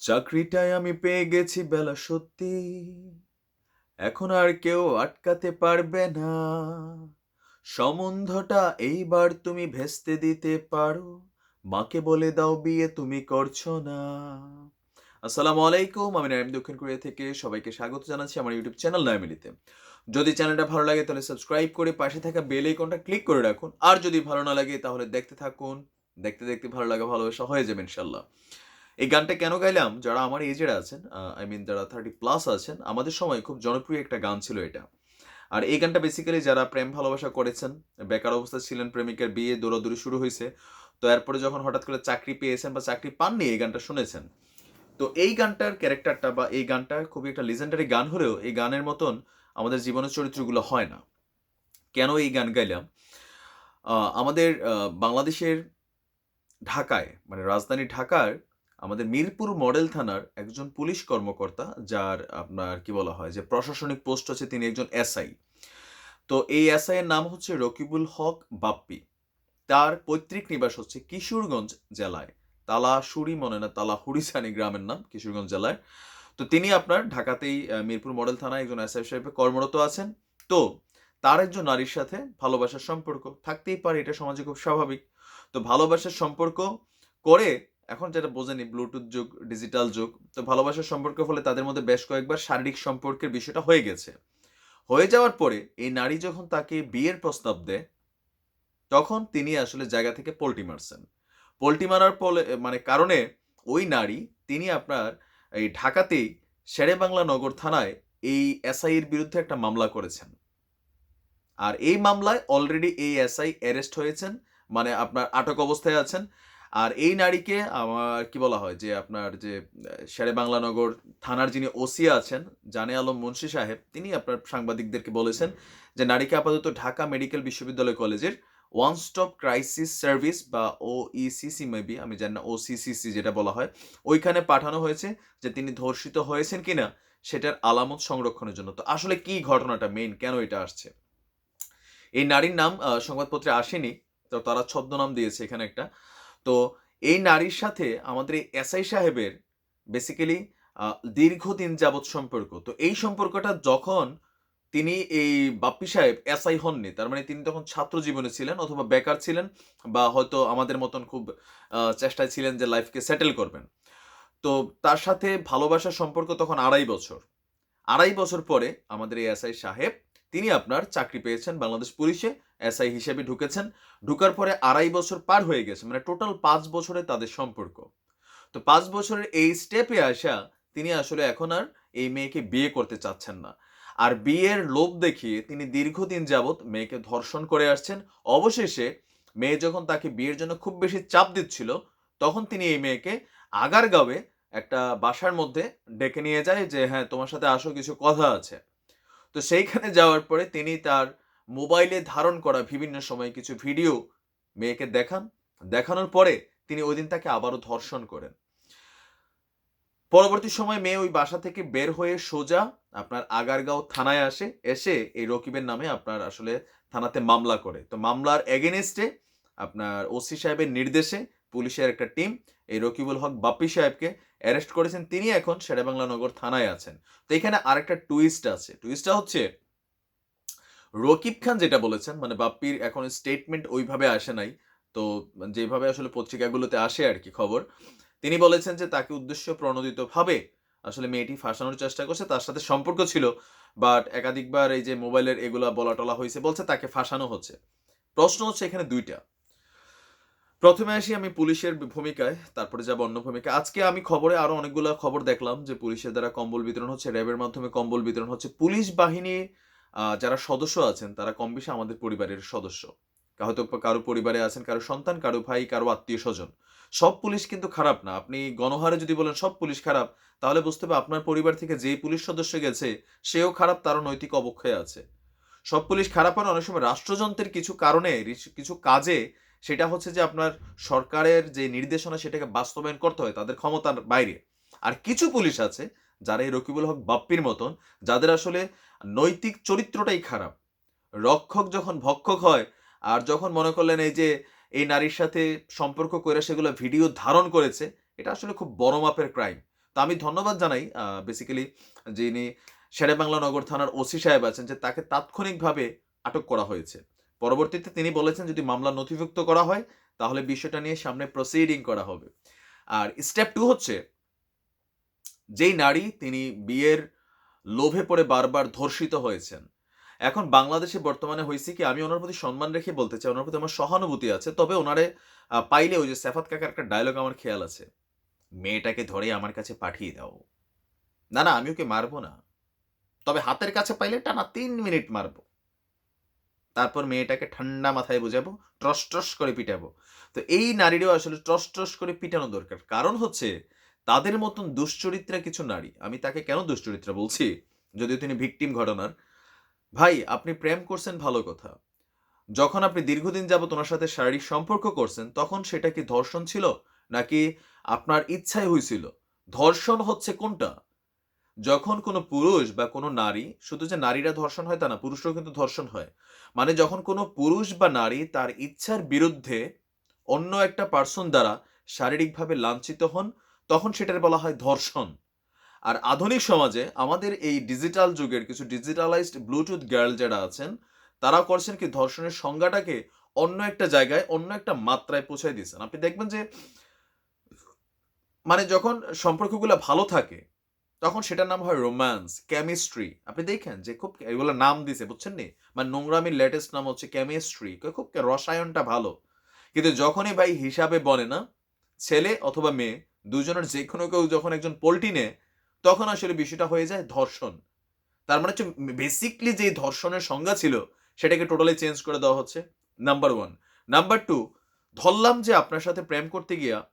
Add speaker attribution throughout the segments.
Speaker 1: চাকরিটায় আমি পেয়ে গেছি বেলা সত্যি। এখন আর কেউ আটকাতে পারবে না। সম্বন্ধটা এইবার তুমি ভেস্তে দিতে পারো। মাকে বলে দাও বিয়ে, তুমি করছ না। আসসালামু আলাইকুম, আমি নাইম দক্ষিণ কোরিয়া থেকে সবাইকে স্বাগত জানাচ্ছি আমার ইউটিউব চ্যানেল নাইমিলিতে যদি চ্যানেলটা ভালো লাগে তাহলে সাবস্ক্রাইব করে পাশে থাকা বেল আইকনটা ক্লিক করে রাখুন। আর যদি ভালো না লাগে তাহলে দেখতে থাকুন। দেখতে দেখতে ভালো লাগা ভালোবাসা হয়ে যাবে ইনশাল্লাহ। এই গানটা কেন গাইলাম? যারা আমার এজের আছেন আই মিন যারা থার্টি প্লাস আছেন, আমাদের সময় খুব জনপ্রিয় একটা গান ছিল এটা। আর এই গানটা বেসিক্যালি যারা প্রেম ভালোবাসা করেছেন, বেকার অবস্থা ছিলেন প্রেমিকার বিয়ে, দৌড়াদৌড়ি শুরু হয়েছে, তো এরপরে যখন হঠাৎ করে চাকরি পেয়েছেন বা চাকরি পাননি, এই গানটা শুনেছেন। তো এই গানটার ক্যারেক্টারটা বা এই গানটা খুবই একটা লিজেন্ডারি গান হলেও এই গানের মতন আমাদের জীবনের চরিত্রগুলো হয় না। কেন এই গান গাইলাম? আমাদের বাংলাদেশের ঢাকায় মানে রাজধানী ঢাকার আমাদের মিরপুর মডেল থানার একজন পুলিশ কর্মকর্তা, যার আপনার কি বলা হয় যে প্রশাসনিক পোস্ট আছে তিনি একজন এসআই। তো এই এসআই এর নাম হচ্ছে রকিবুল হক বাপ্পি। তার পৈতৃক নিবাস হচ্ছে কিশোরগঞ্জ জেলায়, তালাশুড়ি মনে না তালাহুড়িসানি গ্রামের নাম, কিশোরগঞ্জ জেলায়। তো তিনি আপনার ঢাকাতেই মিরপুর মডেল থানায় একজন এসআই সাহেবে কর্মরত আছেন। তো তার একজন নারীর সাথে ভালোবাসার সম্পর্ক, থাকতেই পারে, এটা সমাজে খুব স্বাভাবিক। তো ভালোবাসার সম্পর্ক করে এখন যেটা বোঝেনি ব্লুটুথ যুগ ডিজিটাল যুগ, তো ভালোবাসার সম্পর্কের ফলে তাদের মধ্যে বেশ কয়েকবার শারীরিক সম্পর্কের বিষয়টা হয়ে গেছে। হয়ে যাওয়ার পরে এই নারী যখন তাকে বিয়ের প্রস্তাব দেয়, তখন তিনি আসলে জায়গা থেকে পোল্টি মারছেন। পোল্টি মারার ফলে মানে কারণে ওই নারী, তিনি আপনার এই ঢাকাতেই শেরে বাংলা নগর থানায় এই এসআইয়ের বিরুদ্ধে একটা মামলা করেছেন। আর এই মামলায় অলরেডি এই এসআই অ্যারেস্ট হয়েছেন মানে আপনার আটক অবস্থায় আছেন। আর এই নারীকে আমার কি বলা হয় যে আপনার যে শেরে বাংলানগর থানার যিনি ওসি আছেন, জানে আলম মুন্সি সাহেব, তিনি আপনার সাংবাদিকদেরকে বলেছেন যে নারীকে আপাতত ঢাকা মেডিকেল বিশ্ববিদ্যালয় কলেজের ওয়ান স্টপ ক্রাইসিস সার্ভিস বা ও ইসিসি মেবি আমি জানি না ওসিসিসি যেটা বলা হয়, ওইখানে পাঠানো হয়েছে যে তিনি ধর্ষিত হয়েছেন কিনা, সেটার আলামত সংরক্ষণের জন্য। তো আসলে কি ঘটনাটা মেইন কেন এটা আসছে? এই নারীর নাম সংবাদপত্রে আসেনি, তো তারা ছদ্মনাম দিয়েছে এখানে একটা। তো এই নারীর সাথে আমাদের এই এসআই সাহেবের বেসিক্যালি দীর্ঘদিন যাবৎ সম্পর্ক। তো এই সম্পর্কটা যখন তিনি এই বাপ্পি সাহেব এসআই হননি, তার মানে তিনি তখন ছাত্র জীবনে ছিলেন অথবা বেকার ছিলেন বা হয়তো আমাদের মতন খুব চেষ্টায় ছিলেন যে লাইফকে সেটেল করবেন। তো তার সাথে ভালোবাসার সম্পর্ক তখন আড়াই বছর। আড়াই বছর পরে আমাদের এই এসআই সাহেব তিনি আপনার চাকরি পেয়েছেন বাংলাদেশ পুলিশে, এসআই হিসেবে ঢুকেছেন। ঢুকার পরে আড়াই বছর পার হয়ে গেছে মানে টোটাল পাঁচ বছরে তাদের সম্পর্ক। তো পাঁচ বছরের এই স্টেপে আসা তিনি আসলে এখন আর এই মেয়েকে বিয়ে করতে চাচ্ছেন না। আর বিয়ের লোভ দেখিয়ে তিনি দীর্ঘদিন যাবৎ মেয়েকে ধর্ষণ করে আসছেন। অবশেষে মেয়ে যখন তাকে বিয়ের জন্য খুব বেশি চাপ দিচ্ছিল, তখন তিনি এই মেয়েকে আগারগাঁওয়ে একটা বাসার মধ্যে ডেকে নিয়ে যায় যে হ্যাঁ তোমার সাথে আসো, কিছু কথা আছে। তো সেইখানে যাওয়ার পরে তিনি তার মোবাইলে ধারণ করা বিভিন্ন সময় কিছু ভিডিও মেয়েকে দেখান। দেখানোর পরে তিনি ওই দিন তাকে আবারও ধর্ষণ করেন। পরবর্তী সময় মেয়ে ওই বাসা থেকে বের হয়ে সোজা আপনার আগারগাঁও থানায় আসে। এসে এই রকিবের নামে আপনার আসলে থানাতে মামলা করে। তো মামলার এগেনস্টে আপনার ওসি সাহেবের নির্দেশে পুলিশের একটা টিম, এই রকিবুল হক বাপ্পি সাহেবকে অ্যারেস্ট করেছেন। তিনি এখন শেরেবাংলা নগর থানায় আছেন। তো এখানে আরেকটা টুইস্ট আছে। টুইস্টটা হচ্ছে, রকিব খান যেটা বলেছেন মানে বাপ্পির এখন স্টেটমেন্ট ওইভাবে আসে নাই। তো যেভাবে আসলে পত্রিকাগুলোতে আসে আর কি খবর, তিনি বলেছেন যে তাকে উদ্দেশ্য প্রণোদিত ভাবে আসলে মেয়েটি ফাঁসানোর চেষ্টা করছে, তার সাথে সম্পর্ক ছিল বাট একাধিকবার এই যে মোবাইলের এগুলা বলা টলা হয়েছে, বলছে তাকে ফাঁসানো হচ্ছে। প্রশ্ন হচ্ছে এখানে দুইটা। প্রথমে আসি আমি পুলিশের ভূমিকায়, তারপরে যাব অন্য ভূমিকা আজকে আমি খবরে আরও অনেকগুলো খবর দেখলাম যে পুলিশের দ্বারা কম্বল বিতরণ হচ্ছে, র্যাবের মাধ্যমে কম্বল বিতরণ হচ্ছে। পুলিশ বাহিনী যারা সদস্য আছেন, তারা কম বেশি আমাদের পরিবারের সদস্য। হয়তো কারও পরিবারে আছেন, কারও সন্তান, কারও ভাই, কারও আত্মীয় স্বজন। সব পুলিশ কিন্তু খারাপ না। আপনি গণহারে যদি বলেন সব পুলিশ খারাপ, তাহলে বুঝতে হবে আপনার পরিবার থেকে যেই পুলিশ সদস্য গেছে, সেও খারাপ, তারও নৈতিক অবক্ষয় আছে। সব পুলিশ খারাপ হয় অনেক সময় রাষ্ট্রযন্ত্রের কিছু কারণে কিছু কাজে সেটা হচ্ছে যে আপনার সরকারের যে নির্দেশনা সেটাকে বাস্তবায়ন করতে হয় তাদের ক্ষমতার বাইরে। আর কিছু পুলিশ আছে যারা এই রকিবুল হক বাপ্পির মতন, যাদের আসলে নৈতিক চরিত্রটাই খারাপ। রক্ষক যখন ভক্ষক হয় আর যখন মনে করলেন এই যে এই নারীর সাথে সম্পর্ক করে সেগুলো ভিডিও ধারণ করেছে, এটা আসলে খুব বড় মাপের ক্রাইম। তো আমি ধন্যবাদ জানাই বেসিক্যালি যিনি শেরেবাংলা নগর থানার ওসি সাহেব আছেন যে তাকে তাৎক্ষণিকভাবে আটক করা হয়েছে। পরবর্তীতে তিনি বলেছেন, যদি মামলা নথিভুক্ত করা হয়, তাহলে বিষয়টা নিয়ে সামনে প্রসিডিং করা হবে। আর স্টেপ টু হচ্ছে, যেই নারী তিনি বিয়ের লোভে পড়ে বারবার ধর্ষিত হয়েছেন। এখন বাংলাদেশে বর্তমানে হয়েছে কি, আমি ওনার প্রতি সম্মান রেখে বলতে চাই, ওনার প্রতি আমার সহানুভূতি আছে, তবে ওনারে পাইলে ওই যে সেফাত কাকার একটা ডায়লগ আমার খেয়াল আছে, মেয়েটাকে ধরে আমার কাছে পাঠিয়ে দাও। না না, আমি ওকে মারবো না। তবে হাতের কাছে পাইলে টানা তিন মিনিট মারবো। তারপর মেয়েটাকে ঠান্ডা মাথায় বুঝাবো ট্রস ট্রস করে পিটাবো। তো এই নারীরাও আসলে ট্রস ট্রস করে পিটানো দরকার। কারণ হচ্ছে, তাদের মতন দুশ্চরিত্রা কিছু নারী, আমি তাকে কেন দুশ্চরিত্রা বলছি? যদিও তিনি ভিকটিম ঘটনার। ভাই, আপনি প্রেম করছেন ভালো কথা। যখন আপনি দীর্ঘদিন যাবত ওনার সাথে শারীরিক সম্পর্ক করছেন, তখন সেটা কি ধর্ষণ ছিল? নাকি আপনার ইচ্ছায় হয়েছিল ধর্ষণ হচ্ছে কোনটা? যখন কোনো পুরুষ বা কোনো নারী, শুধু যে নারীরা ধর্ষণ হয় তা না, পুরুষরাও কিন্তু ধর্ষণ হয়। মানে যখন কোনো পুরুষ বা নারী তার ইচ্ছার বিরুদ্ধে অন্য একটা পার্সন দ্বারা শারীরিকভাবে লাঞ্ছিত হন, তখন সেটার বলা হয় ধর্ষণ। আর আধুনিক সমাজে আমাদের এই ডিজিটাল যুগের কিছু ডিজিটালাইজড ব্লুটুথ গার্ল যারা আছেন তারা করছেন কি ধর্ষণের সংজ্ঞাটাকে অন্য একটা জায়গায়, অন্য একটা মাত্রায় পৌঁছায় দিয়েছেন। আপনি দেখবেন যে মানে যখন সম্পর্কগুলো ভালো থাকে তখন সেটার নাম হয় রোম্যান্স, কেমিস্ট্রি। আপনি দেখেন যে খুব এগুলো নাম দিছে, বুঝছেন নি? মানে নোংরামির লেটেস্ট নাম হচ্ছে কেমিস্ট্রি। খুব রসায়নটা ভালো। কিন্তু যখনই ভাই হিসাবে বলে না, ছেলে অথবা মেয়ে, দুজনের যে কোনো কেউ যখন একজন পোল্ট্রি নেয়, তখন আসলে বিষয়টা হয়ে যায় ধর্ষণ। তার মানে হচ্ছে বেসিকলি যে ধর্ষণের সংজ্ঞা ছিল, সেটাকে টোটালি চেঞ্জ করে দেওয়া হচ্ছে। নাম্বার ওয়ান নাম্বার টু ধরলাম যে আপনার সাথে প্রেম করতে গিয়া,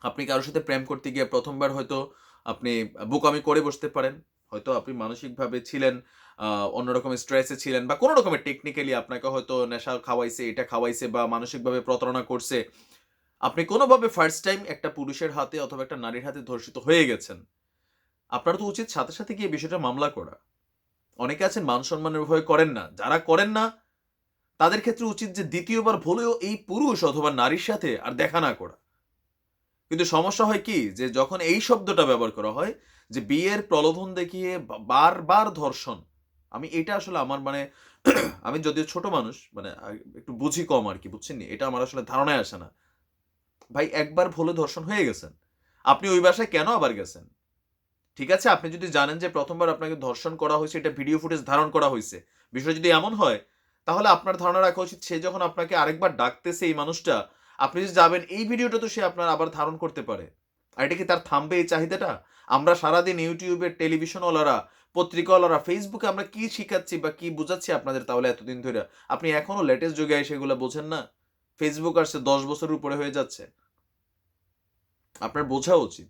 Speaker 1: আপনি কারোর সাথে প্রেম করতে গিয়ে প্রথমবার হয়তো আপনি বোকামি করে বসতে পারেন। হয়তো আপনি মানসিকভাবে ছিলেন অন্যরকম স্ট্রেসে ছিলেন বা কোনো রকমের টেকনিক্যালি আপনাকে হয়তো নেশা খাওয়াইছে, এটা খাওয়াইছে বা মানসিকভাবে প্রতারণা করছে। আপনি কোনোভাবে ফার্স্ট টাইম একটা পুরুষের হাতে অথবা একটা নারীর হাতে ধর্ষিত হয়ে গেছেন। আপনার তো উচিত সাথে সাথে গিয়ে বিষয়টা মামলা করা। অনেকে আছেন মান সম্মানের ভয় করেন না। যারা করেন না, তাদের ক্ষেত্রে উচিত যে দ্বিতীয়বার ভুলেও এই পুরুষ অথবা নারীর সাথে আর দেখা না করা। কিন্তু সমস্যা হয় কি? যে যখন এই শব্দটা ব্যবহার করা হয়, যে বিয়ের প্রলোভন দেখিয়ে বারবার ধর্ষণ, আমি এটা আসলে আমার মানে আমি যদিও ছোট মানুষ মানে একটু বুঝি কম আর কি বুঝছেন নি? এটা আমার আসলে ধারণায় আসে না। ভাই, একবার ভুলে ধর্ষণ হয়ে গেছেন। আপনি ওই বাসায় কেন আবার গেছেন? ঠিক আছে, আপনি যদি জানেন যে প্রথমবার আপনাকে ধর্ষণ করা হয়েছে, এটা ভিডিও ফুটেজ ধারণ করা হয়েছে, বিষয় যদি এমন হয়, তাহলে আপনার ধারণা রাখা উচিত, সে যখন আপনাকে আরেকবার ডাকতেছে এই মানুষটা আপনি যদি যাবেন, এই ভিডিওটা তো সে আপনার আবার ধারণ করতে পারে। আর এটা কি তার থামবে এই চাহিদাটা? আমরা সারাদিন ইউটিউবের টেলিভিশনওয়ালারা পত্রিকাওয়ালারা ফেসবুকে আমরা কি শিখাচ্ছি বা কি বোঝাচ্ছি আপনাদের তাহলে এতদিন ধরে? আপনি এখনও লেটেস্ট যুগে এসে এগুলো বোঝেন না? ফেসবুক আসছে, দশ বছরের উপরে হয়ে যাচ্ছে। আপনার বোঝা উচিত।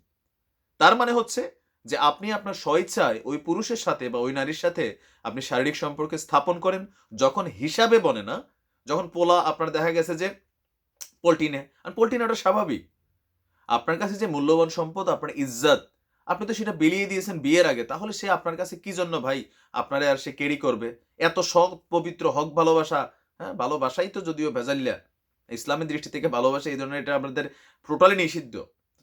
Speaker 1: তার মানে হচ্ছে যে আপনি আপনার স্বইচ্ছায় ওই পুরুষের সাথে বা ওই নারীর সাথে আপনি শারীরিক সম্পর্কে স্থাপন করেন, যখন হিসাবে বনে না, যখন পোলা আপনার দেখা গেছে যে পোল্টিনে। আর পোল্টিনে ওটা স্বাভাবিক। আপনার কাছে যে মূল্যবান সম্পদ, আপনার ইজ্জত, আপনি তো সেটা বিলিয়ে দিয়েছেন বিয়ের আগে, তাহলে সে আপনার কাছে কি জন্য ভাই? আপনারে আর সে ক্যারি করবে? এত সৎ, পবিত্র, হক, ভালোবাসা হ্যাঁ ভালোবাসাই তো যদিও ভেজাল্লা ইসলামের দৃষ্টি থেকে ভালোবাসা এই ধরনের এটা আমাদের টোটালি নিষিদ্ধ।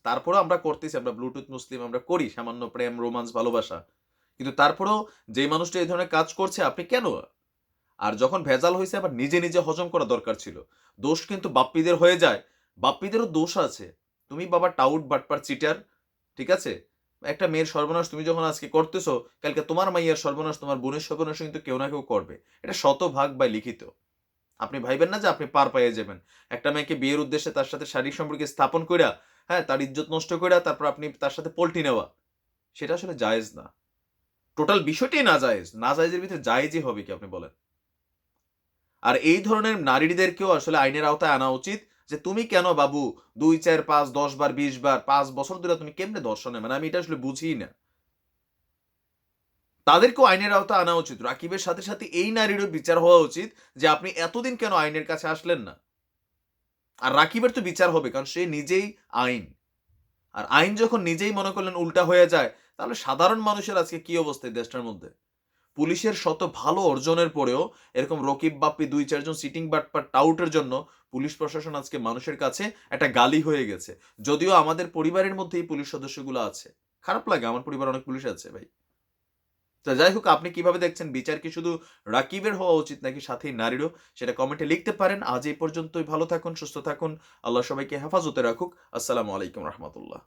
Speaker 1: তারপরেও আমরা করতেছি, আমরা ব্লুটুথ মুসলিম, আমরা করি, সামান্য প্রেম রোমান্স ভালোবাসা। কিন্তু তারপরেও যেই মানুষটা এই ধরনের কাজ করছে, আপনি কেন আর যখন ভেজাল হয়েছে, আবার নিজে নিজে হজম করা দরকার ছিল। দোষ কিন্তু বাপ্পিদের হয়ে যায়। বাপ্পিদেরও দোষ আছে। তুমি বাবা টাউট, বাটপার, চিটার, ঠিক আছে? একটা মেয়ের সর্বনাশ তুমি যখন আজকে করতেছো, কালকে তোমার মাইয়ার সর্বনাশ, তোমার বোনের সর্বনাশ কিন্তু কেউ না কেউ করবে। এটা শতভাগ বা লিখিত। আপনি ভাইবেন না যে আপনি পার পাইয়ে যাবেন। একটা মেয়েকে বিয়ের উদ্দেশ্যে তার সাথে শারীরিক সম্পর্কে স্থাপন কইরা হ্যাঁ তার ইজ্জত নষ্ট কইরা, তারপর আপনি তার সাথে পল্টি নেওয়া, সেটা আসলে জায়েজ না। টোটাল বিষয়টাই না জায়েজ না জায়েজের ভিতরে জায়েজই হবে কি আপনি বলেন? আর এই ধরনের নারীদেরকেও আসলে আইনের আওতায় আনা উচিত যে তুমি কেন বাবু দুই, চার, পাঁচ, দশ বার, বিশ বার, পাঁচ বছর ধরে তুমি কেমনে দর্শনে মানে আমি এটা আসলে বুঝিই না। তাদেরকেও আইনের আওতায় আনা উচিত। রাকিবের সাথে সাথে এই নারীরও বিচার হওয়া উচিত যে আপনি এতদিন কেন আইনের কাছে আসলেন না? আর রাকিবের তো বিচার হবে, কারণ সে নিজেই আইন। আর আইন যখন নিজেই মনে করলেন উল্টা হয়ে যায়, তাহলে সাধারণ মানুষের আজকে কি অবস্থা এই দেশটার মধ্যে? পুলিশের শত ভালো অর্জনের পরেও এরকম রকিব বাপ্পি দুই, চারজন সিটিং বাটপার টাউটের জন্য পুলিশ প্রশাসন আজকে মানুষের কাছে একটা গালি হয়ে গেছে। যদিও আমাদের পরিবারের মধ্যেই পুলিশ সদস্যগুলো আছে। খারাপ লাগে, আমার পরিবার অনেক পুলিশ আছে ভাই। তো যাই হোক, আপনি কীভাবে দেখছেন? বিচার কি শুধু রাকিবের হওয়া উচিত নাকি সাথে নারীরও? সেটা কমেন্টে লিখতে পারেন। আজ এই পর্যন্তই ভালো থাকুন, সুস্থ থাকুন। আল্লাহ সবাইকে হেফাজতে রাখুক। আসসালামু আলাইকুম রহমতুল্লাহ।